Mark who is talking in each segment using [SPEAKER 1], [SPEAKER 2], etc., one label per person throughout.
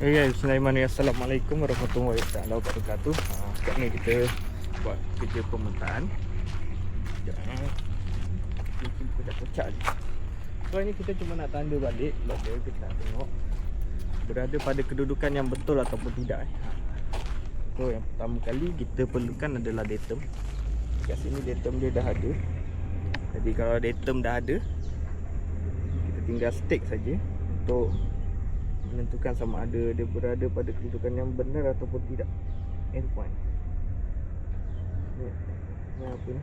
[SPEAKER 1] Okay Bismillahirrahmanirrahim Assalamualaikum warahmatullahi wabarakatuh. Ha, Sekarang ni kita buat kerja pemetaan Sekejap eh. Mungkin kocak-kocak je So ni. Kita cuma nak tanda balik Lot dia kita nak tengok Berada pada kedudukan yang betul ataupun tidak eh. Ha. So yang pertama kali kita perlukan adalah datum. Kat sini datum dia dah ada. Jadi kalau datum dah ada Kita tinggal stick saja Untuk menentukan sama ada dia berada pada kedudukan yang benar ataupun tidak. Endpoint ni, ni apa ni?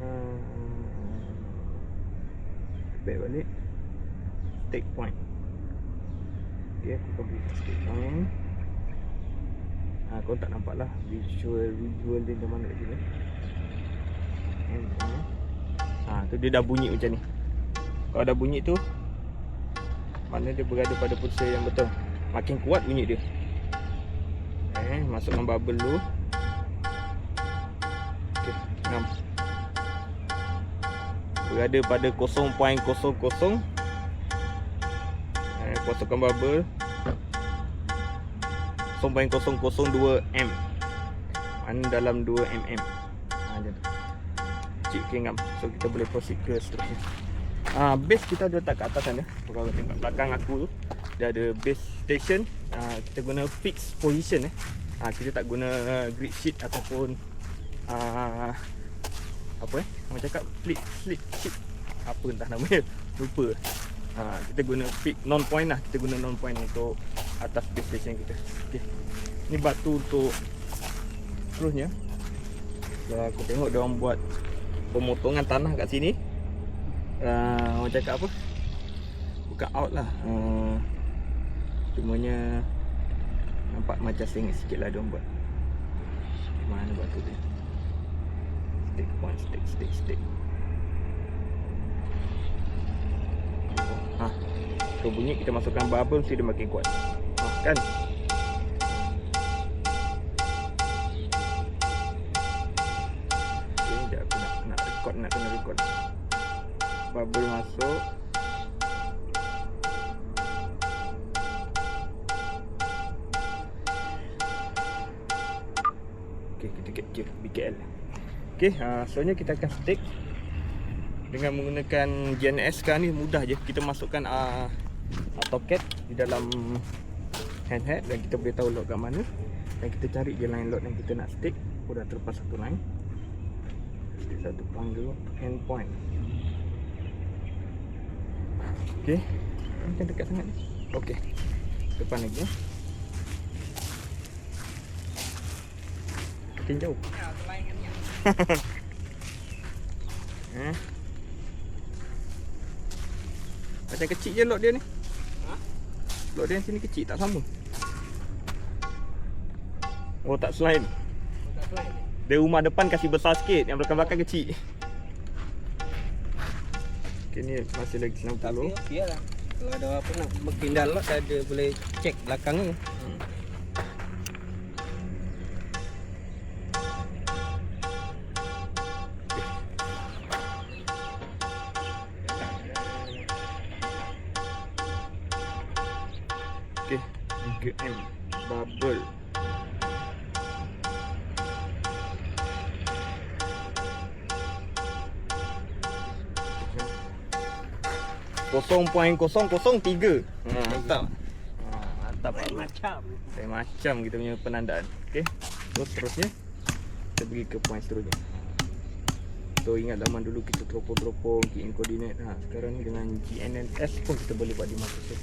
[SPEAKER 1] Uh, back balik. Stake point. Ok aku akan stake point. Ha, kau tak nampak lah visual visual dia mana kat sini. Endpoint ha, tu dia dah bunyi macam ni. Kalau dah bunyi tu mana dia berada pada posisi yang betul. Makin kuat bunyi dia. Eh, masukkan bubble dulu. Okay, enam. Berada pada 0.00 Eh, masukkan bubble. 0.002 M. Mana dalam 2 mm Ha, Cik kengam So kita boleh proceed ke seterusnya uh, base kita ada letak kat atas sana. Kalau tengok belakang aku tu, dia ada base station. Uh, kita guna fix position eh. Uh, kita tak guna grid sheet ataupun uh, apa eh? Orang cakap flip flip sheet. Apa entah namanya. Lupa. Ah uh, kita guna fix non point lah. Kita guna non point untuk atas base station kita. Okey. Ni batu untuk terusnya. Ya, aku tengok dia orang buat pemotongan tanah kat sini uh, orang cakap apa? Buka out lah. Uh, cumanya nampak macam sengit sikit lah dia buat. Mana batu dia? Stick point stick stick stick. Ha tu bunyi kita masukkan bubble mesti dia makin kuat. Ha, kan? Okay, sekejap aku nak, nak record, nak kena record bubble masuk. Ok kita capture BKL ok uh, selanjutnya kita akan stick dengan menggunakan GNS sekarang ni. Mudah je. Kita masukkan uh, AutoCAD di dalam handhead dan kita boleh tahu load kat mana. Dan kita cari je line load yang kita nak stick. Aku dah terlepas satu line stick satu dulu endpoint Okey. Macam dekat sangat ni. Okey. Depan lagi. Eh. Makin jauh. eh. Macam kecil je lot dia ni. Ha? Lot dia sini kecil tak sama. Oh tak slide. Oh, tak slide. Dia rumah depan kasih besar sikit, yang belakang-belakang kecil. Okay, ni masih lagi 90 Tapi
[SPEAKER 2] okey lah Kalau ada apa nak berpindah lot Ada boleh cek belakang ni. Hmm.
[SPEAKER 1] Okay, 3M Bubble 0.003 hmm, Mantap. Ha, Mantap.
[SPEAKER 2] Lain macam.
[SPEAKER 1] Lain macam kita punya penandaan. Okay So seterusnya Kita pergi ke point seterusnya. So ingat zaman dulu kita teropong-teropong in coordinate. Ha, Sekarang ni dengan GNNS pun kita boleh buat di masa tu.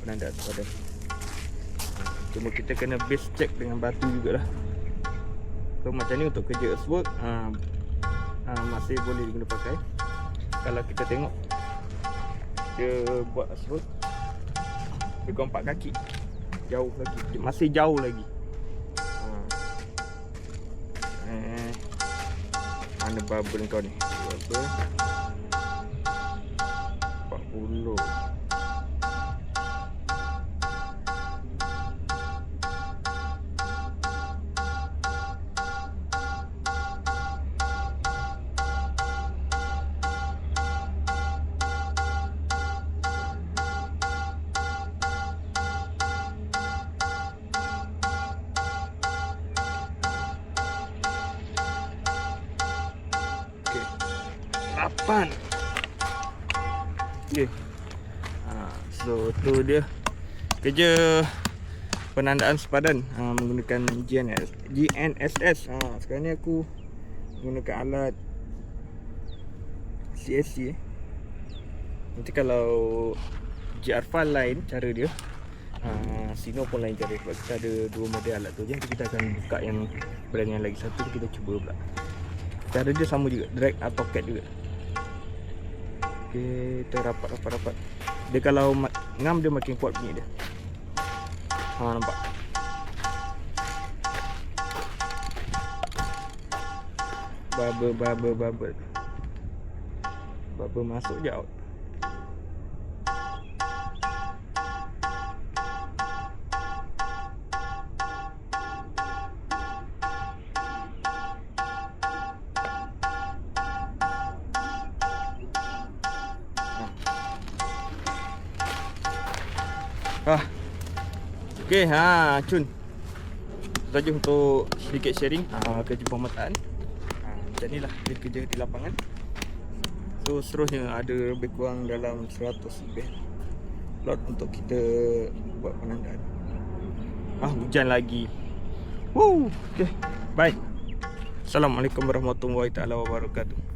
[SPEAKER 1] Penandaan pada ha, Cuma kita kena base check dengan batu jugalah. So macam ni untuk kerja earthwork ha, ha, Masih boleh diguna pakai Kalau kita tengok dia buat sebut dia empat kaki. Jauh lagi. Masih jauh lagi. Ha. eh. Mana bubble kau ni? Bubble 8 Okay ha, So tu dia. Kerja Penandaan sepadan ha, Menggunakan GNS, GNSS ha, Sekarang ni aku Menggunakan alat CSC. Nanti kalau GR file lain cara dia uh, Sino pun lain cara. Sebab kita ada dua model alat tu Nanti kita akan buka yang brand yang lagi satu Kita cuba pula. Cara dia sama juga Drag atau cat juga Kita rapat rapat rapat Dia kalau ngam dia makin kuat bunyi dia. Ha nampak? Bubble bubble bubble Bubble masuk je out Ah. Okey, ha, cun. Saja untuk sedikit sharing ha, kerja pemataan. Ha, macam ni lah dia kerja di lapangan. So seterusnya ada lebih kurang dalam 100 lebih lot untuk kita buat penandaan. Ah, hujan lagi. Woo. Okey. Bye. Assalamualaikum warahmatullahi taala wabarakatuh.